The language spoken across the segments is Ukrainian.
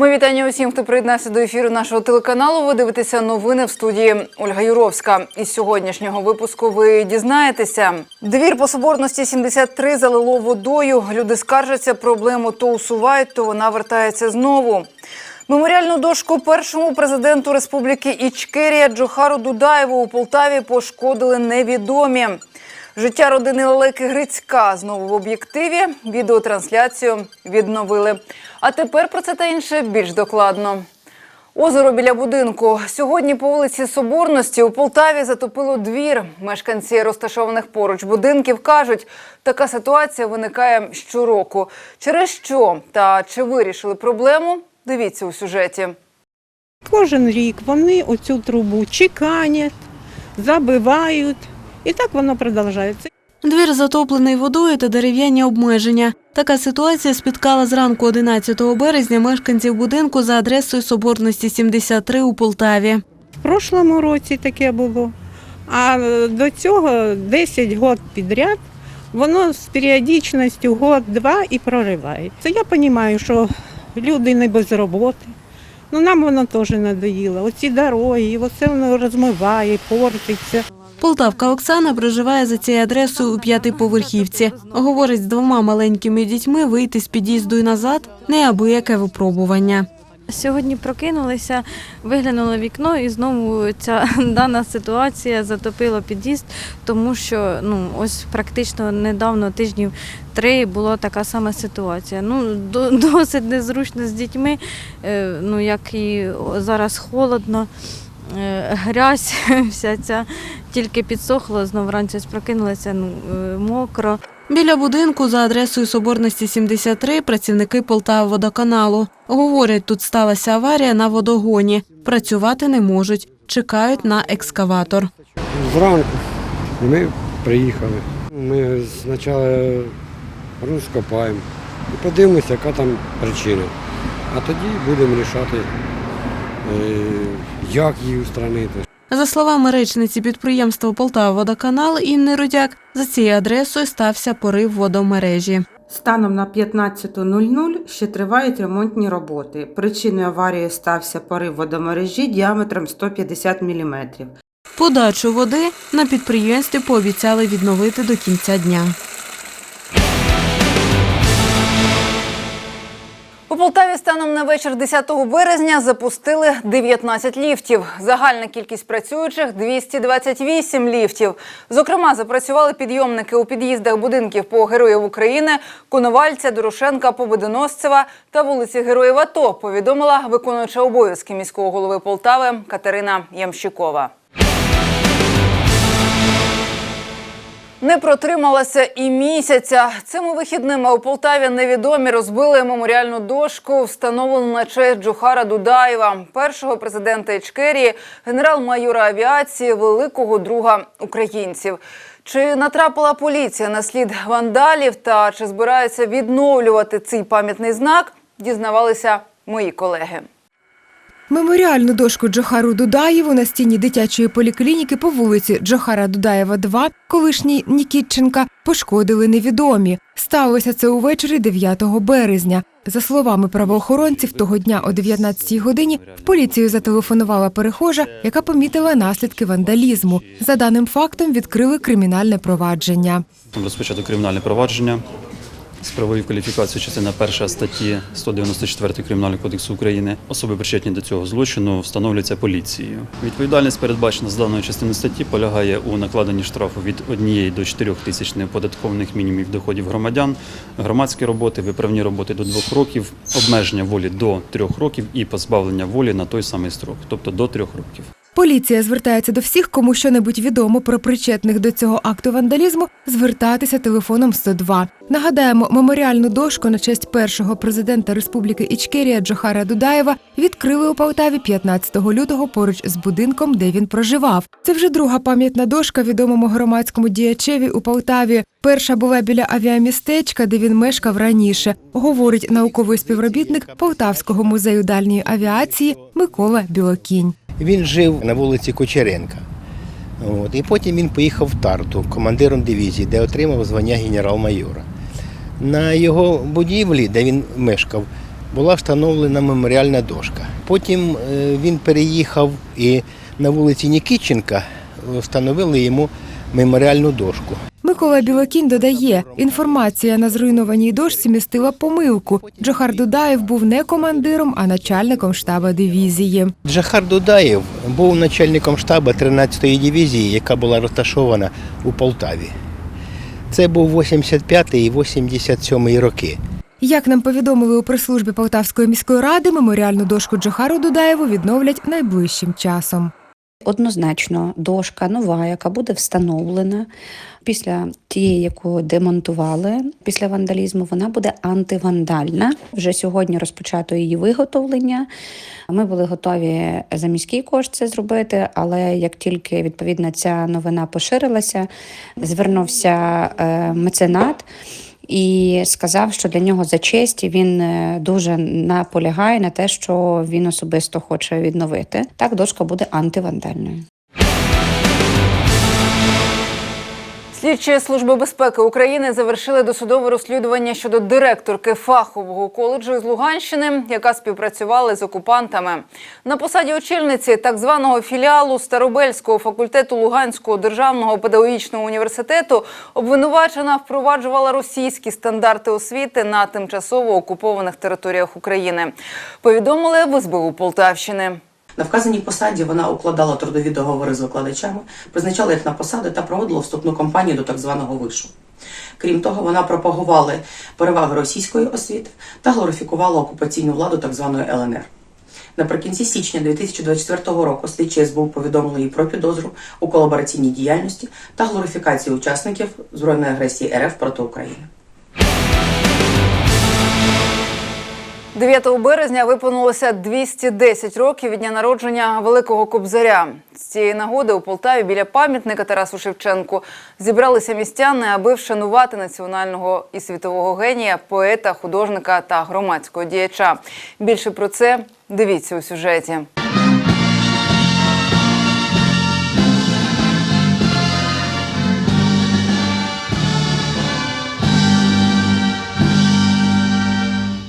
Ми вітання усім, хто приєднався до ефіру нашого телеканалу. Ви дивитеся новини в студії Ольга Юровська. Із сьогоднішнього випуску ви дізнаєтеся. Двір по соборності 73 залило водою. Люди скаржаться, проблему то усувають, то вона вертається знову. Меморіальну дошку першому президенту Республіки Ічкерія Джохару Дудаєву у Полтаві пошкодили невідомі. Життя родини Лелеки Грицька знову в об'єктиві. Відеотрансляцію відновили. А тепер про це та інше більш докладно. Озеро біля будинку. Сьогодні по вулиці Соборності у Полтаві затопило двір. Мешканці розташованих поруч будинків кажуть, така ситуація виникає щороку. Через що та чи вирішили проблему? Дивіться у сюжеті. Кожен рік вони оцю трубу чеканять, забивають, і так воно продовжується. Двір затоплений водою та дерев'яні обмеження. Така ситуація спіткала зранку 11 березня мешканців будинку за адресою Соборності 73 у Полтаві. В прошлому році таке було. А е, до цього 10 років підряд воно з періодичністю год-два і проривається. Я розумію, що люди не без роботи. Ну нам воно теж надоїло. Оці дороги, оце воно розмиває, портиться. Полтавка Оксана проживає за цією адресою у п'ятиповерхівці. Говорить, з двома маленькими дітьми вийти з під'їзду і назад неабияке випробування. Сьогодні прокинулися, виглянули вікно, і знову ця дана ситуація затопила під'їзд, тому що ну ось практично недавно, тижнів три, була така сама ситуація. Ну досить незручно з дітьми. е, Ну як і зараз холодно, грязь, вся ця тільки підсохла, знову вранці ось прокинулися, ну е, мокро. Біля будинку за адресою Соборності 73 працівники Полтаводоканалу. Говорять, тут сталася аварія на водогоні. Працювати не можуть. Чекають на екскаватор. Зранку ми приїхали. Ми спочатку розкопаємо і подивимося, яка там причина. А тоді будемо рішати, е, як її устранити. За словами речниці підприємства Полтаводоканал Інни Рудяк, за цією адресою стався порив водомережі. Станом на 15.00 ще тривають ремонтні роботи. Причиною аварії стався порив водомережі діаметром 150 мм. Подачу води на підприємстві пообіцяли відновити до кінця дня. У Полтаві станом на вечір 10 березня запустили 19 ліфтів. Загальна кількість працюючих 228 ліфтів. Зокрема, запрацювали підйомники у під'їздах будинків по Героїв України, Коновальця, Дорошенка, Победоносцева та вулиці Героїв АТО, повідомила виконуюча обов'язки міського голови Полтави Катерина Ямщикова. Не протрималася і місяця. Цими вихідними у Полтаві невідомі розбили меморіальну дошку, встановлену на честь Джохара Дудаєва, першого президента Ічкерії, генерал-майора авіації, великого друга українців. Чи натрапила поліція на слід вандалів та чи збираються відновлювати цей пам'ятний знак? Дізнавалися мої колеги. Меморіальну дошку Джохару Дудаєву на стіні дитячої поліклініки по вулиці Джохара Дудаєва, 2, колишній Нікітченка, пошкодили невідомі. Сталося це увечері 9 березня. За словами правоохоронців, того дня о 19 годині в поліцію зателефонувала перехожа, яка помітила наслідки вандалізму. За даним фактом відкрили кримінальне провадження. Розпочато кримінальне провадження з правовою кваліфікацією частина 1 статті 194 Кримінального кодексу України. Особи причетні до цього злочину встановлюються поліцією. Відповідальність, передбачена з даної частини статті, полягає у накладенні штрафу від 1 до 4 тисяч неоподаткованих мінімумів доходів громадян, громадські роботи, виправні роботи до 2 років, обмеження волі до 3 років і позбавлення волі на той самий строк, тобто до 3 років. Поліція звертається до всіх, кому що-небудь відомо про причетних до цього акту вандалізму, звертатися телефоном 102. Нагадаємо, меморіальну дошку на честь першого президента Республіки Ічкерія Джохара Дудаєва відкрили у Полтаві 15 лютого поруч з будинком, де він проживав. Це вже друга пам'ятна дошка відомому громадському діячеві у Полтаві. Перша була біля авіамістечка, де він мешкав раніше, говорить науковий співробітник Полтавського музею дальньої авіації Микола Білокінь. Він жив на вулиці Кучеренка. От. І потім він поїхав в Тарту командиром дивізії, де отримав звання генерал-майора. На його будівлі, де він мешкав, була встановлена меморіальна дошка. Потім е, він переїхав і на вулиці Нікітченка е, встановили йому меморіальну дошку. Микола Білокінь додає, інформація на зруйнованій дошці містила помилку. Джохар Дудаєв був не командиром, а начальником штаба дивізії. Джахар Дудаєв був начальником штабу 13-ї дивізії, яка була розташована у Полтаві. Це був 85 і 87 роки. Як нам повідомили у прес-службі Полтавської міської ради, меморіальну дошку Джохару Дудаєву відновлять найближчим часом. Однозначно, дошка нова, яка буде встановлена після тієї, яку демонтували після вандалізму, вона буде антивандальна. Вже сьогодні розпочато її виготовлення. Ми були готові за міський кошт це зробити, але як тільки відповідно ця новина поширилася, звернувся е, меценат. І сказав, що для нього за честь він е, дуже наполягає на те, що він особисто хоче відновити. Так, дошка буде антивандальною. Слідчі служби безпеки України завершили досудове розслідування щодо директорки фахового коледжу із Луганщини, яка співпрацювала з окупантами. На посаді очільниці так званого філіалу Старобельського факультету Луганського державного педагогічного університету обвинувачена впроваджувала російські стандарти освіти на тимчасово окупованих територіях України. Повідомили в СБУ Полтавщини. На вказаній посаді вона укладала трудові договори з викладачами, призначала їх на посади та проводила вступну кампанію до так званого вишу. Крім того, вона пропагувала переваги російської освіти та глорифікувала окупаційну владу так званої ЛНР. Наприкінці січня 2024 року слідчі СБУ повідомили їй про підозру у колабораційній діяльності та глорифікації учасників збройної агресії РФ проти України. 9 березня виповнилося 210 років від дня народження Великого Кобзаря. З цієї нагоди у Полтаві біля пам'ятника Тарасу Шевченку зібралися містяни, аби вшанувати національного і світового генія, поета, художника та громадського діяча. Більше про це дивіться у сюжеті. –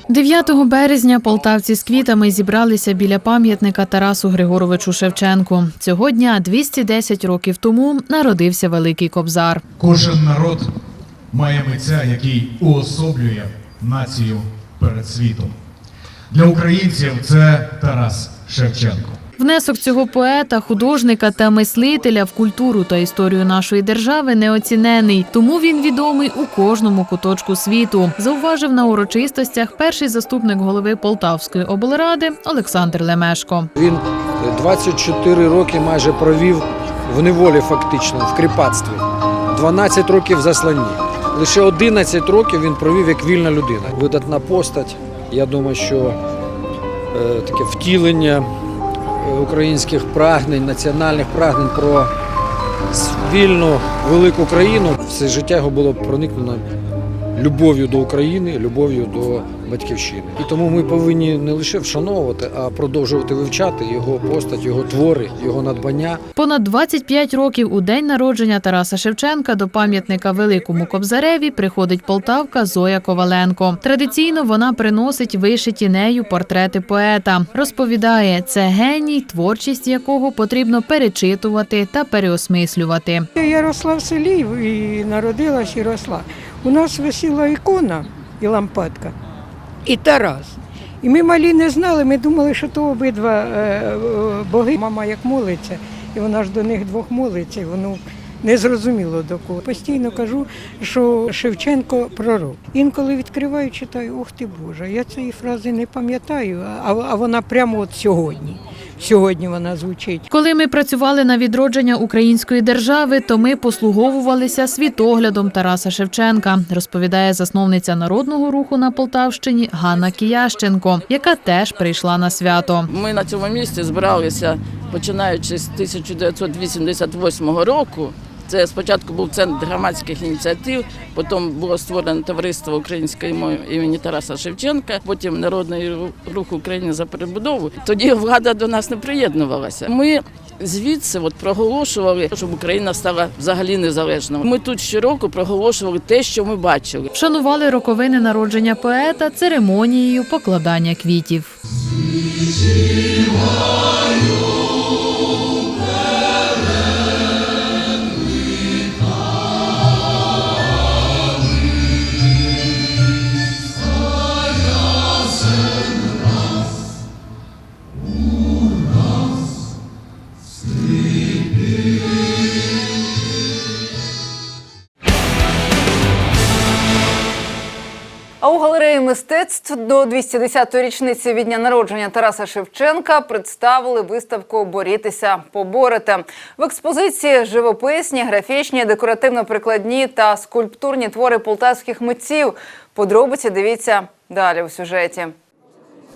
9 березня полтавці з квітами зібралися біля пам'ятника Тарасу Григоровичу Шевченку. Цього дня, 210 років тому, народився Великий Кобзар. Кожен народ має митця, який уособлює націю перед світом. Для українців це Тарас Шевченко. Внесок цього поета, художника та мислителя в культуру та історію нашої держави неоцінений, тому він відомий у кожному куточку світу. Зауважив на урочистостях перший заступник голови Полтавської облради Олександр Лемешко. Він 24 роки майже провів в неволі, фактично, в кріпацтві. 12 років засланні. Лише 11 років він провів як вільна людина. Видатна постать. Я думаю, що е, таке втілення українських прагнень, національних прагнень про вільну велику країну. Все життя його було проникнено любов'ю до України, любов'ю до батьківщини. І тому ми повинні не лише вшановувати, а продовжувати вивчати його постать, його твори, його надбання. Понад 25 років у день народження Тараса Шевченка до пам'ятника Великому Кобзареві приходить полтавка Зоя Коваленко. Традиційно вона приносить вишиті нею портрети поета. Розповідає, це геній, творчість якого потрібно перечитувати та переосмислювати. Я росла в селі і народилась і росла. У нас висіла ікона і лампадка, і Тарас. І ми малі не знали, ми думали, що то обидва е, е, боги. Мама як молиться, і вона ж до них двох молиться, і воно не зрозуміло до кого. Постійно кажу, що Шевченко пророк. Інколи відкриваю, читаю, ух ти Боже, я цієї фрази не пам'ятаю, а, а вона прямо от сьогодні. Сьогодні вона звучить. Коли ми працювали на відродження української держави, то ми послуговувалися світоглядом Тараса Шевченка, розповідає засновниця народного руху на Полтавщині Ганна Киященко, яка теж прийшла на свято. Ми на цьому місці збиралися починаючи з 1988 року. Це спочатку був центр громадських ініціатив, потім було створено товариство української мови імені Тараса Шевченка, потім Народний рух України за перебудову. Тоді влада до нас не приєднувалася. Ми звідси от проголошували, щоб Україна стала взагалі незалежною. Ми тут щороку проголошували те, що ми бачили. Вшанували роковини народження поета церемонією покладання квітів. Мистецтв до 210-ї річниці від дня народження Тараса Шевченка представили виставку Борітися, поборете в експозиції живописні, графічні, декоративно-прикладні та скульптурні твори полтавських митців. Подробиці дивіться далі у сюжеті.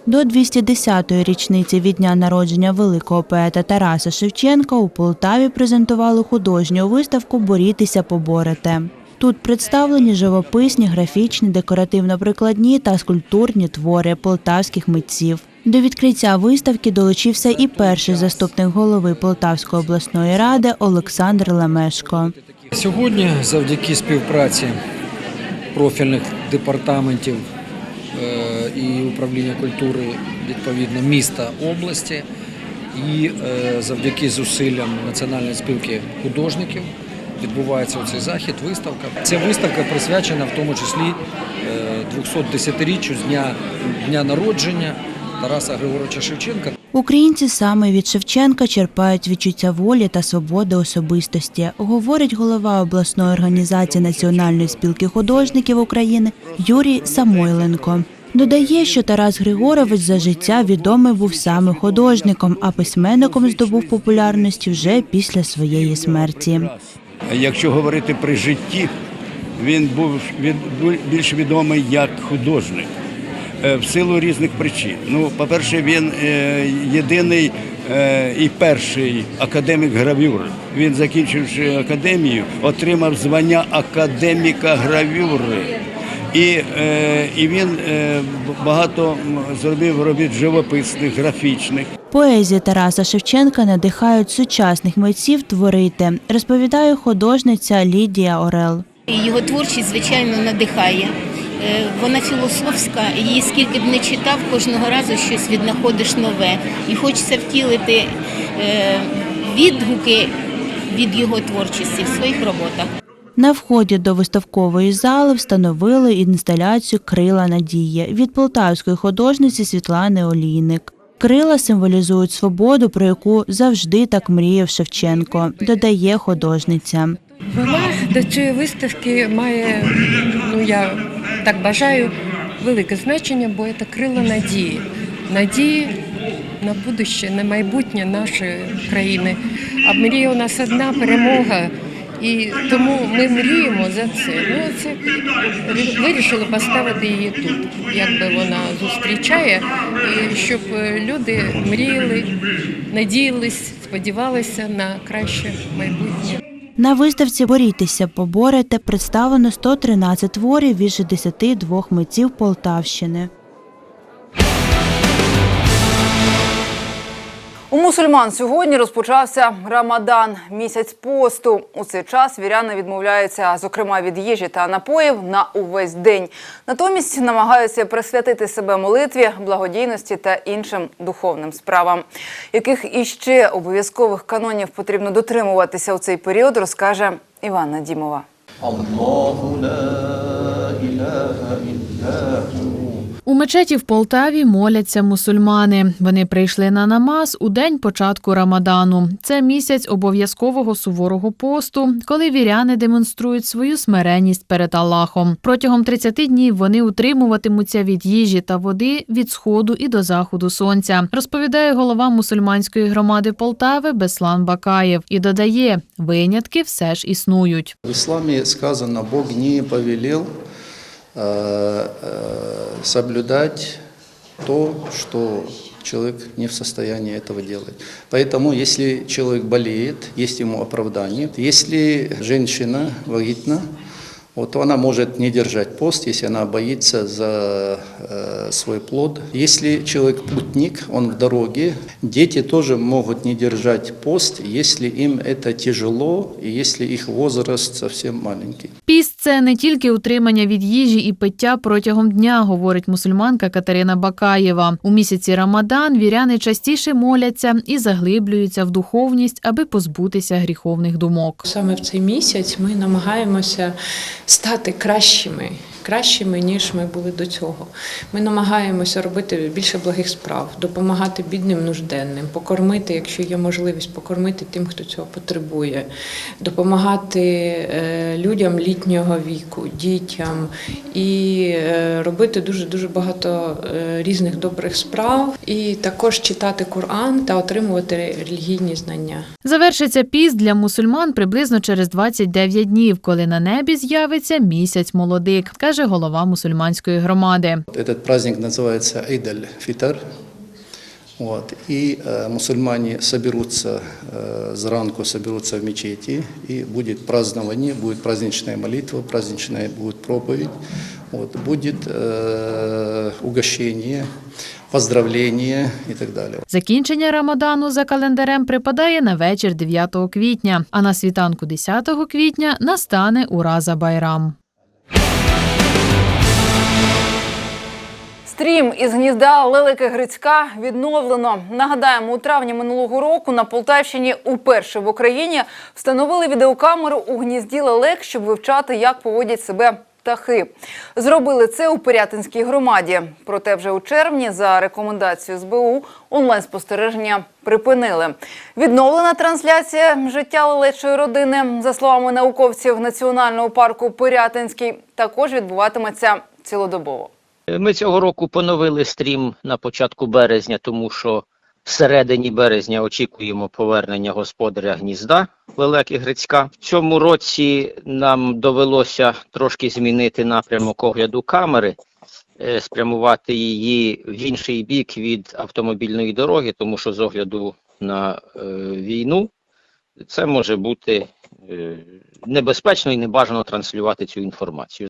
До 210-ї річниці від дня народження великого поета Тараса Шевченка у Полтаві презентували художню виставку Борітися поборете. Тут представлені живописні, графічні, декоративно-прикладні та скульптурні твори полтавських митців. До відкриття виставки долучився і перший заступник голови Полтавської обласної ради Олександр Лемешко. Сьогодні, завдяки співпраці профільних департаментів е, і управління культури відповідно міста області, і е, завдяки зусиллям Національної спілки художників відбувається цей захід, виставка. Ця виставка присвячена в тому числі е, 210-річчю з дня, дня народження Тараса Григоровича Шевченка. Українці саме від Шевченка черпають відчуття волі та свободи особистості, говорить голова обласної організації Національної спілки художників України Юрій Самойленко. Додає, що Тарас Григорович за життя відомий був саме художником, а письменником здобув популярності вже після своєї смерті. Якщо говорити при житті, він був більш відомий як художник е, в силу різних причин. Ну, по-перше, він е, єдиний е, і перший академік гравюри. Він, закінчивши академію, отримав звання академіка гравюри. І, і він багато зробив робіт живописних, графічних. Поезія Тараса Шевченка надихають сучасних митців творити, розповідає художниця Лідія Орел. Його творчість, звичайно, надихає. Е, Вона філософська, її скільки б не читав, кожного разу щось віднаходиш нове. І хочеться втілити е, відгуки від його творчості в своїх роботах. На вході до виставкової зали встановили інсталяцію Крила надії від полтавської художниці Світлани Олійник. Крила символізують свободу, про яку завжди так мріяв Шевченко, додає художниця. Вона до цієї виставки має, ну я так бажаю, велике значення, бо це крила надії. Надії на будуще, на майбутнє нашої країни. А мрія у нас одна перемога. І тому ми мріємо за це. Ну, це вирішили поставити її тут, якби вона зустрічає, і щоб люди мріяли, надіялись, сподівалися на краще майбутнє. На виставці Борітися, поборете представлено 113 творів від 62 митців Полтавщини. У мусульман сьогодні розпочався Рамадан, місяць посту. У цей час віряни відмовляються, зокрема від їжі та напоїв, на увесь день. Натомість намагаються присвятити себе молитві, благодійності та іншим духовним справам. Яких іще обов'язкових канонів потрібно дотримуватися у цей період, розкаже Іванна Дімова. У мечеті в Полтаві моляться мусульмани. Вони прийшли на намаз у день початку Рамадану. Це місяць обов'язкового суворого посту, коли віряни демонструють свою смиренність перед Аллахом. Протягом 30 днів вони утримуватимуться від їжі та води від сходу і до заходу сонця. Розповідає голова мусульманської громади Полтави Беслан Бакаєв і додає, винятки все ж існують. В исламе сказано, Бог не повелел э, соблюдать то, что человек не в состоянии этого делать. Поэтому, если человек болеет, есть ему оправдание. Если женщина вагитна, вот она может не держать пост, если она боится за э, свой плод. Если человек путник, он в дороге, дети тоже могут не держать пост, если им это тяжело и если их возраст совсем маленький. Піст це не тільки утримання від їжі і пиття протягом дня, говорить мусульманка Катерина Бакаєва. У місяці Рамадан віряни частіше моляться і заглиблюються в духовність, аби позбутися гріховних думок. Саме в цей місяць ми намагаємося стати кращими, кращими, ніж ми були до цього. Ми намагаємося робити більше благих справ, допомагати бідним нужденним, покормити, якщо є можливість, покормити тим, хто цього потребує, допомагати е, людям літнього віку, дітям і е, робити дуже дуже багато е, різних добрих справ, і також читати Коран та отримувати релігійні знання. Завершиться піст для мусульман приблизно через 29 днів, коли на небі з'явиться місяць молодик, каже голова мусульманської громади. Этот праздник называется Эйд аль-Фитр. Вот. И э, мусульмане соберутся, э, зранку соберутся в мечети, и будет празднование, будет праздничная молитва, праздничная будет проповедь, вот, будет э, угощение, поздравление и так далее. Закінчення Рамадану за календарем припадає на вечір 9 квітня, а на світанку 10 квітня настане Ураза Байрам. Стрім із гнізда Лелики Грицька відновлено. Нагадаємо, у травні минулого року на Полтавщині уперше в Україні встановили відеокамеру у гнізді лелек, щоб вивчати, як поводять себе птахи. Зробили це у Пирятинській громаді. Проте вже у червні за рекомендацією СБУ онлайн-спостереження припинили. Відновлена трансляція життя лелечої родини, за словами науковців Національного парку Пирятинський, також відбуватиметься цілодобово. Ми цього року поновили стрім на початку березня, тому що всередині березня очікуємо повернення господаря гнізда Лелеки Грицька. В цьому році нам довелося трошки змінити напрямок огляду камери, е, спрямувати її в інший бік від автомобільної дороги, тому що з огляду на е, війну це може бути е, небезпечно і небажано транслювати цю інформацію.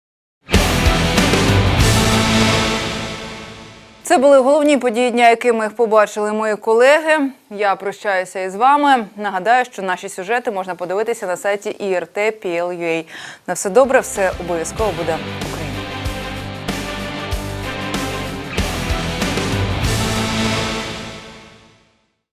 Це були головні події дня, якими побачили мої колеги. Я прощаюся із вами. Нагадаю, що наші сюжети можна подивитися на сайті IRT.PL.UA. На все добре, все обов'язково буде Україна.